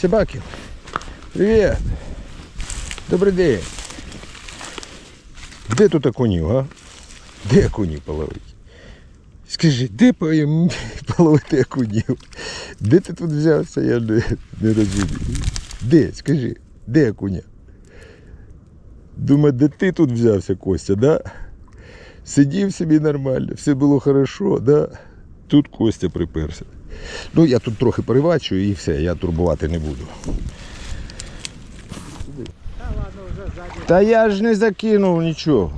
Собаки. Привіт. Добрий день. Де тут окунів, а? Де окунів половити? Скажи, де по- половити окунів? Де ти тут взявся, я не, не розумію. Де, скажи, де окуня? Думаю, де ти тут взявся, Костя, да? Сидів собі нормально, все було хорошо, да? Тут Костя приперся. Ну, я тут трохи перевачую і все, я турбувати не буду. Та я ж не закинув нічого.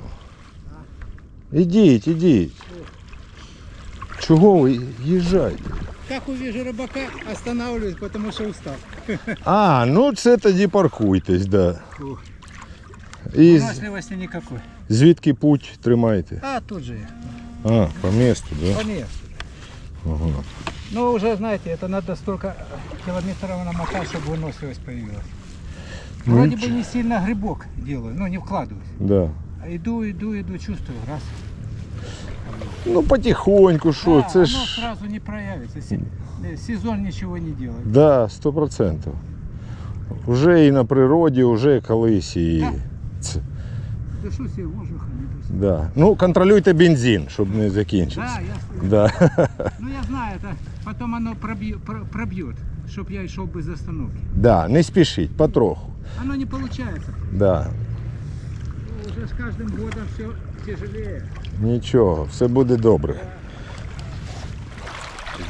Ідіть, ідіть. Чого ви їжджайте? Как увижу рыбака, останавливаюсь, потому что устал. А, ну це тоді паркуйтесь, да. І з- Выносливости никакой. звідки путь тримаєте? А, тут же я. А, по місту, да? Конечно. Ага. Ну, уже, знаете, это надо столько километров намотать, чтобы выносливость появилась. Вроде бы не сильно грибок делаю, ну, не вкладываюсь. Да. А иду, иду, иду, чувствую, раз. Ну потихоньку, що, Да, це оно ж. сразу не проявится. Се- э, Сезон ничего не делает. Да, сто процентів. Уже і на природі, уже колись і. Да. Це, Дышу себе воздухом. а иду себе. да. Ну, контролюйте бензин, щоб не закінчився. Да, я, Да. ну я знаю, это потом оно пробьет, пробьет чтобы я шел без остановки. Да, не спішіть, потроху. Оно не получается. Да. Ну, Уже с каждым годом все тяжелее. Нічого, все буде добре.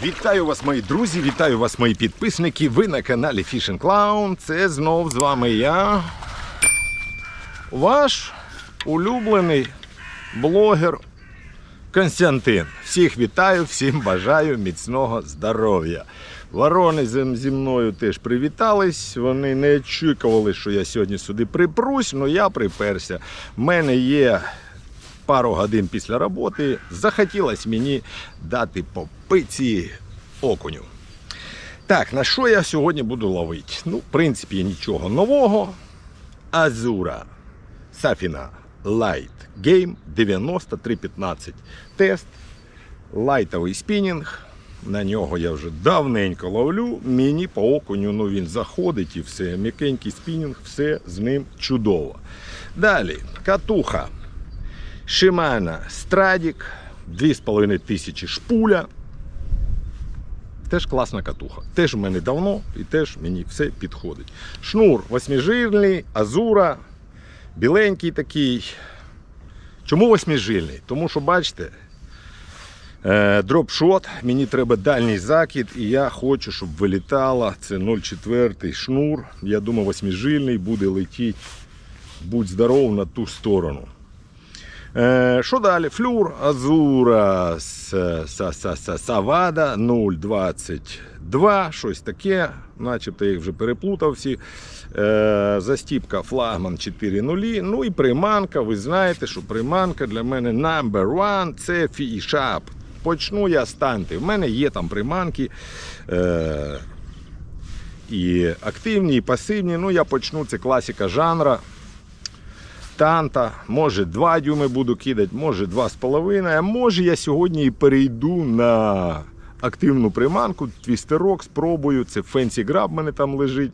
Вітаю вас, мої друзі, вітаю вас, мої підписники. Ви на каналі Fishing Clown. Це знов з вами я. Ваш улюблений блогер Константин. Всіх вітаю, всім бажаю міцного здоров'я. Ворони зі мною теж привітались. Вони не очікували, що я сьогодні сюди припрусь, але я приперся. В мене є пару годин після роботи. Захотілося мені дати по пиці окуню. Так, на що я сьогодні буду ловити? Ну, в принципі, нічого нового. Азура Сафіна Light Game 9315 тест. Лайтовий спінінг. На нього я вже давненько ловлю. Мені по окуню ну, він заходить і все. М'якенький спінінг, все з ним чудово. Далі, катуха. Шимана Страдік, 2500 шпуля. Теж класна катуха. Теж в мене давно і теж мені все підходить. Шнур восьмижильний, азура, біленький такий. Чому восьмижильний? Тому що, бачите, е, дропшот, мені треба дальній закид, і я хочу, щоб вилітала. Це 0,4 шнур. Я думаю, восьмижильний буде летіти. Будь здоров на ту сторону. Е, Що далі? Флюр Азура са- Савада 0,22, щось таке, начебто я їх вже переплутав всі. Е, Застіпка флагман 4.0. Ну і приманка. Ви знаєте, що приманка для мене number one це фішап. Почну я з танти. В мене є там приманки. Е, і активні, і пасивні. Ну, я почну, це класика жанра танта, може 2 дюйми буду кидати, може 2,5. А може я сьогодні і перейду на активну приманку, твістерок, спробую. Це Fancy Grab в мене там лежить.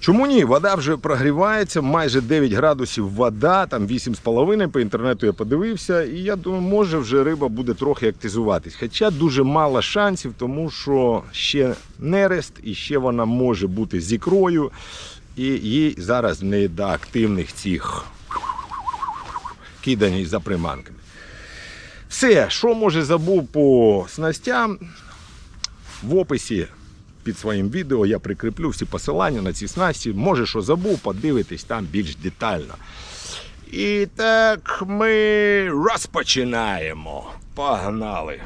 Чому ні? Вода вже прогрівається, майже 9 градусів вода, там 8,5 по інтернету я подивився, і я думаю, може вже риба буде трохи активізуватись. Хоча дуже мало шансів, тому що ще нерест і ще вона може бути з ікрою, і їй зараз не до активних цих кидань за приманками. Все, що може забув по снастям, в описі під своїм відео я прикріплю всі посилання на ці снасті. Може, що забув, подивитись там більш детально. І так ми розпочинаємо. Погнали.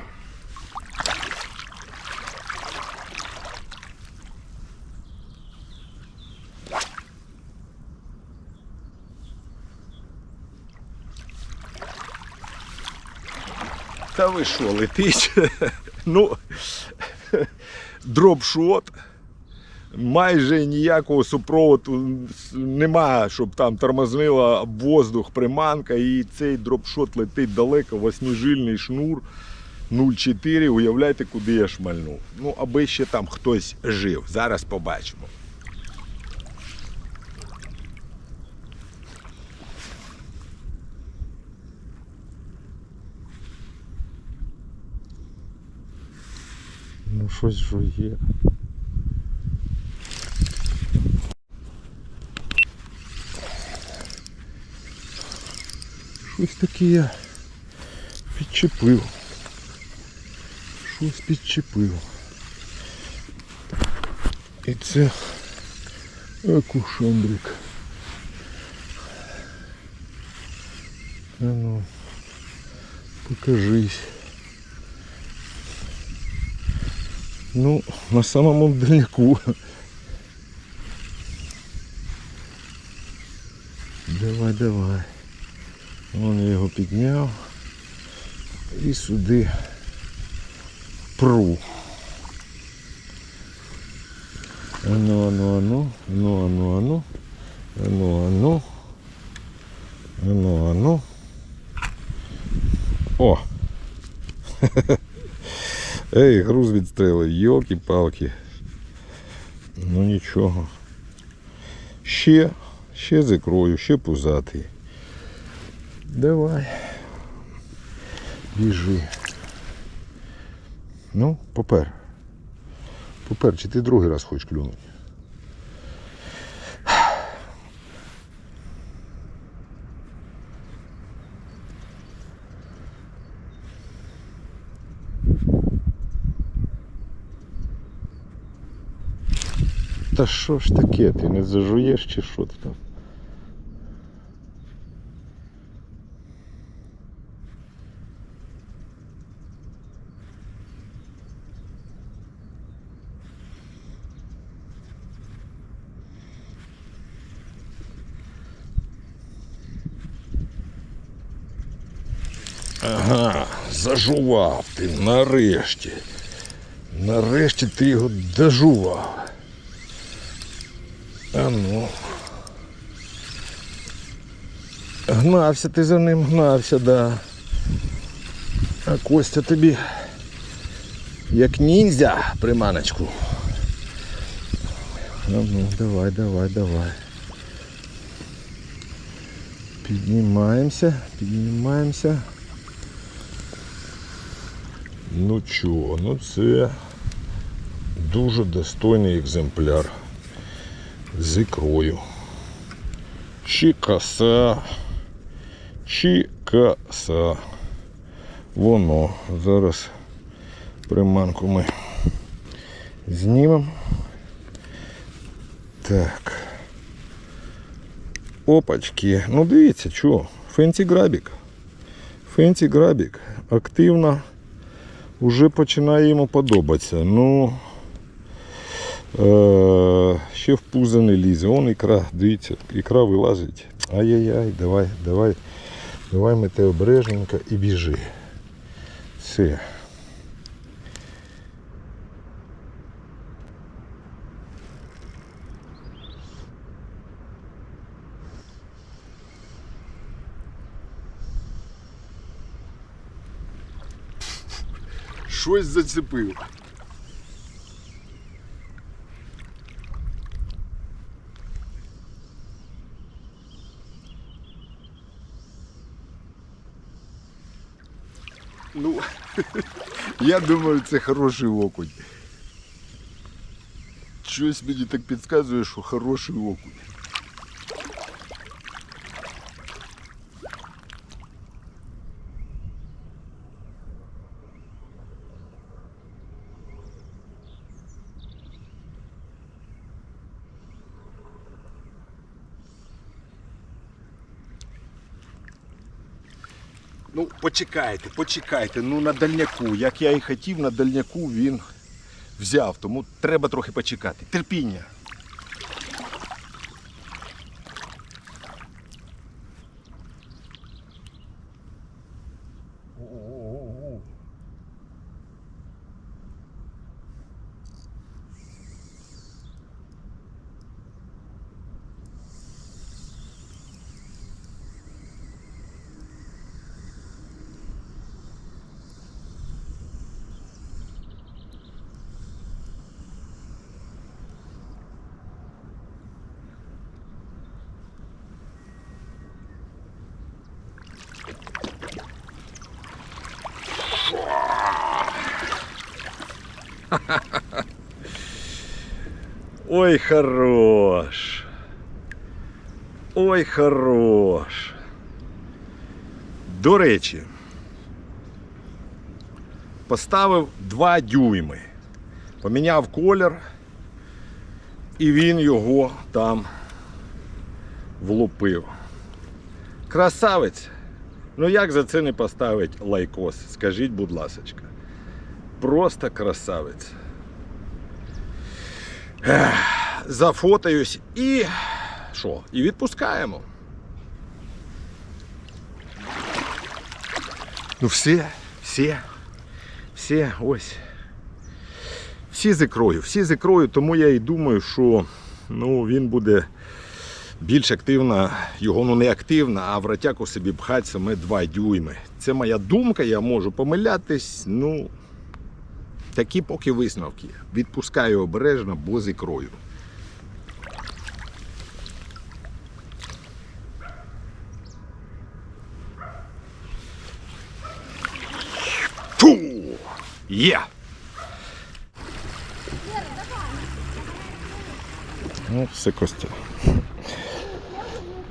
Та ви що, летить? ну, дропшот. Майже ніякого супроводу нема, щоб там тормознила воздух приманка. І цей дропшот летить далеко, восьмижильний шнур. 0,4. Уявляєте, куди я шмальнув. Ну, аби ще там хтось жив. Зараз побачимо. Щось жує. Щось таке я підчепив. Щось підчепив. І це акушондрик. А ну, покажись. Ну, на самому дальняку. Давай, давай. Вон я його підняв. І сюди пру. Ану, ану, ану, ану, ану, ану, ану, ану, ану, ану. О! Ей, груз відстрелив, йолки-палки. Ну нічого. Ще, ще з ікрою, ще пузатий. Давай. Біжи. Ну, попер. Попер, чи ти другий раз хочеш клюнути? Та що ж таке, ти не зажуєш чи що ти там? Ага, зажував ти нарешті. Нарешті ти його дожував. А ну. Гнався ти за ним, гнався, да. А Костя тобі як ніндзя приманочку. А ну, давай, давай, давай. Піднімаємося, піднімаємося. Ну чого, ну це дуже достойний екземпляр з ікрою. Чи коса, чи коса. Воно. Зараз приманку ми знімемо. Так. Опачки. Ну дивіться, що, фенсі грабік. Фенсі грабік. Активно вже починає йому подобатися. Ну е- ще в пузо не лізе. Он ікра, дивіться, ікра вилазить. Ай-яй-яй, давай, давай, давай мете обережненько і біжи. Все. Щось зацепив. Ну, я думаю, це хороший окунь. Щось мені так підказує, що хороший окунь. Ну, почекайте, почекайте. Ну на дальняку. Як я і хотів, на дальняку він взяв. Тому треба трохи почекати. Терпіння. Ой, хорош. Ой, хорош. До речі, поставив 2 дюйми. Поміняв колір, і він його там влупив. Красавець. Ну як за це не поставить лайкос? Скажіть, будь ласочка. Просто красавець. Зафотаюсь і що? І відпускаємо. Ну все, все, все, ось. Всі з ікрою, всі з ікрою, тому я і думаю, що ну, він буде більш активно, його ну не активно, а в ратяку собі пхать саме 2 дюйми. Це моя думка, я можу помилятись. Ну, такі поки висновки. Відпускаю обережно, бо з ікрою. Фу! Є! Ну, все Костя.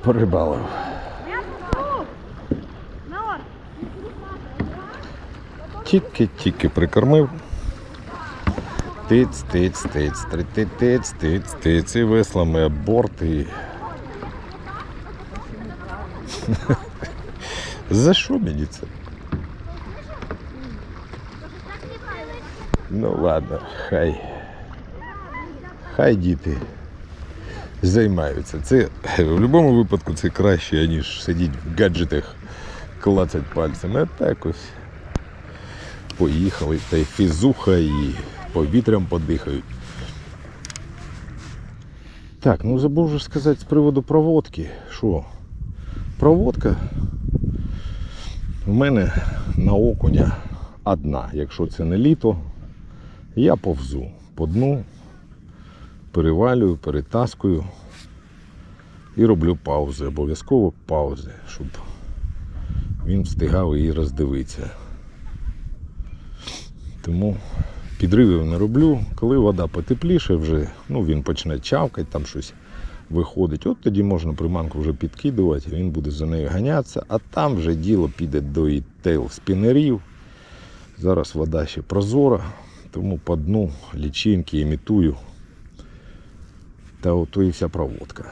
Порибалив. Тільки-тільки прикормив. Тиць, тиць, тиць, тиць, тиць, тиць, тиць, і веслами об борт і... За що мені це? Ну ладно, хай. Хай діти займаються. Це в будь-якому випадку це краще, ніж сидіти в гаджетах, клацать пальцями. А так ось поїхали, та й фізуха і повітрям подихають. Так, ну забув вже сказати з приводу проводки. Що? Проводка в мене на окуня одна. Якщо це не літо, я повзу по дну, перевалюю, перетаскую і роблю паузи. Обов'язково паузи, щоб він встигав її роздивитися. Тому підривів не роблю. Коли вода потепліше, вже ну, він почне чавкати, там щось виходить. От тоді можна приманку вже підкидувати, він буде за нею ганятися, а там вже діло піде до ітейл спінерів. Зараз вода ще прозора, тому по дну лічинки імітую. Та ото і вся проводка.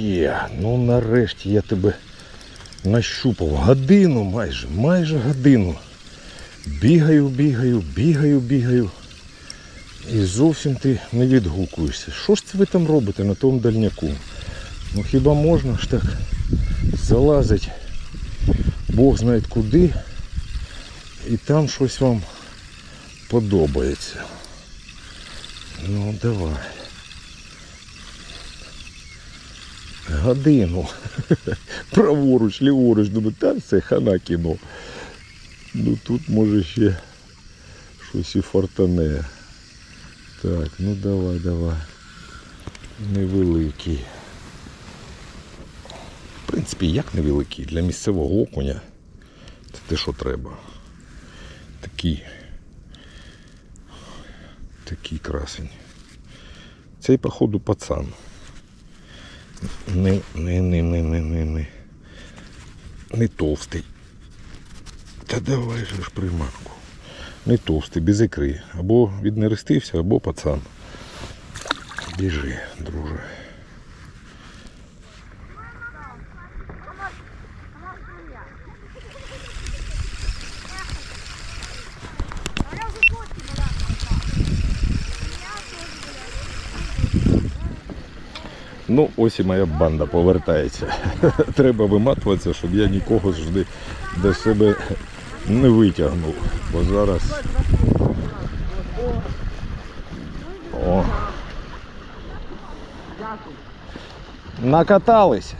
Є, ну нарешті я тебе нащупав. Годину майже, майже годину. Бігаю, бігаю, бігаю, бігаю. І зовсім ти не відгукуєшся. Що ж це ви там робите на тому дальняку? Ну хіба можна ж так залазить Бог знає куди і там щось вам подобається. Ну давай. Годину. Праворуч, ліворуч, думаю, та це хана кіно. Ну тут може ще щось і фортане. Так, ну давай, давай. Невеликий. В принципі, як невеликий. Для місцевого окуня це те, що треба. Такий. Такий красень. Цей, походу, пацан. Не, не, не, не, не, не, не. Не товстий. Та давай же ж приманку. Не товстий, без ікри. Або віднерестився, або пацан. Біжи, друже. Ну, ось і моя банда повертається. Треба виматуватися, щоб я нікого завжди до себе не витягнув. Бо зараз. О. Накатались.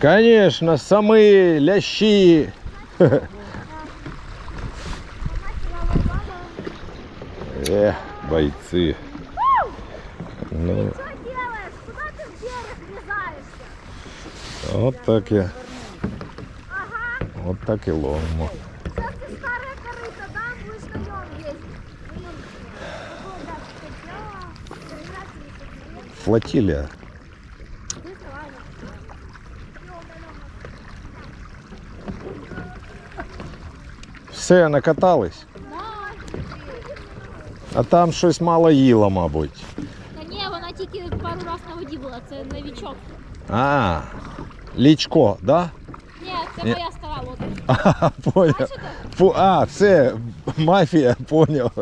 Конечно, самі лящі. Е, бойці. Ну, от так я. Ага, От так і ловимо. сейчас ты старая корыта дам, будешь на нем ездить. Блин, какой, да, хотя, проиграть или что-то. Флотилія. Быстро, ладно. Все, накатались. А там щось мало їла, мабуть. Та ні, вона тільки пару раз на воді була, це новічок. А, лічко, да? Ні, це Ні. моя стара лодка. А, поняв. Фу, а, все, мафія, поняв.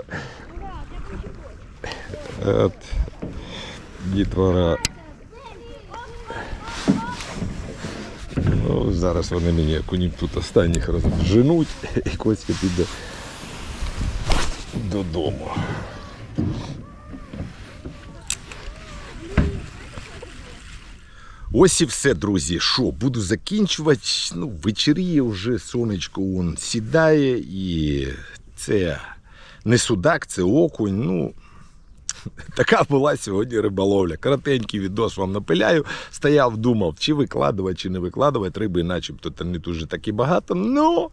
От, дітвора. Ну, зараз вони мені кунів тут останніх розженуть і Костя піде додому. Ось і все, друзі. Що, буду закінчувати. Ну, вечеріє вже сонечко он сідає, і це не судак, це окунь. Ну, така була сьогодні риболовля. Коротенький відос вам напиляю. Стояв, думав, чи викладувати, чи не викладувати. Риби, начебто, та не дуже так і багато. Ну,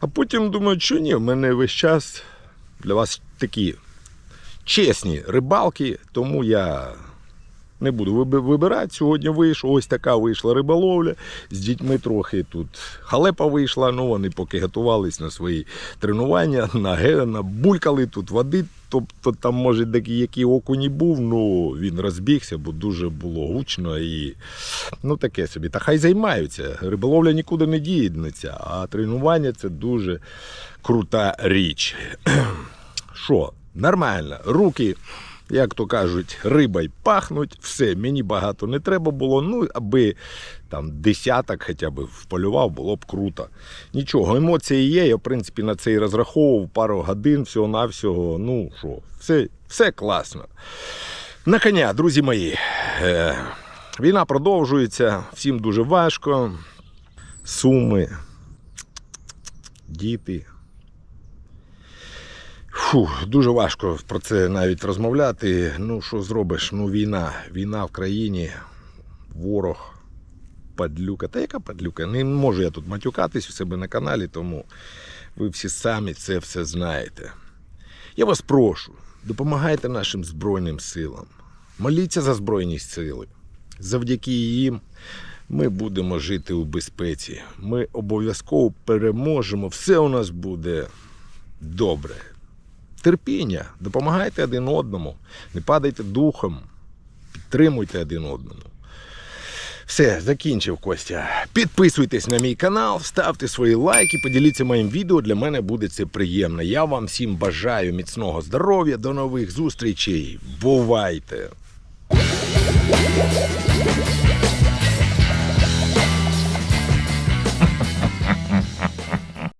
а потім думаю, що ні, в мене весь час для вас такі чесні рибалки, тому я не буду вибирати. Сьогодні вийшов, ось така вийшла риболовля. З дітьми трохи тут халепа вийшла. Ну вони поки готувались на свої тренування, на, ге- набулькали тут води. Тобто там, може, який окунь був, ну він розбігся, бо дуже було гучно і ну таке собі. Та хай займаються. Риболовля нікуди не діється, а тренування це дуже крута річ. Що, нормально, руки, як то кажуть, рибай пахнуть, все, мені багато не треба було. Ну, аби там десяток хоча б вполював, було б круто. Нічого, емоції є. Я, в принципі, на це і розраховував пару годин, всього-навсього. Ну що, все, все класно. На коня, друзі мої. Е, війна продовжується, всім дуже важко. Суми, діти. Фу, дуже важко про це навіть розмовляти. Ну, що зробиш? Ну, війна. Війна в країні, ворог, падлюка. Та яка падлюка? Не можу я тут матюкатись у себе на каналі, тому ви всі самі це все знаєте. Я вас прошу, допомагайте нашим Збройним силам. Моліться за Збройні сили. Завдяки їм ми будемо жити у безпеці. Ми обов'язково переможемо. Все у нас буде добре терпіння, допомагайте один одному, не падайте духом, підтримуйте один одному. Все, закінчив Костя. Підписуйтесь на мій канал, ставте свої лайки, поділіться моїм відео. Для мене буде це приємно. Я вам всім бажаю міцного здоров'я. До нових зустрічей. Бувайте!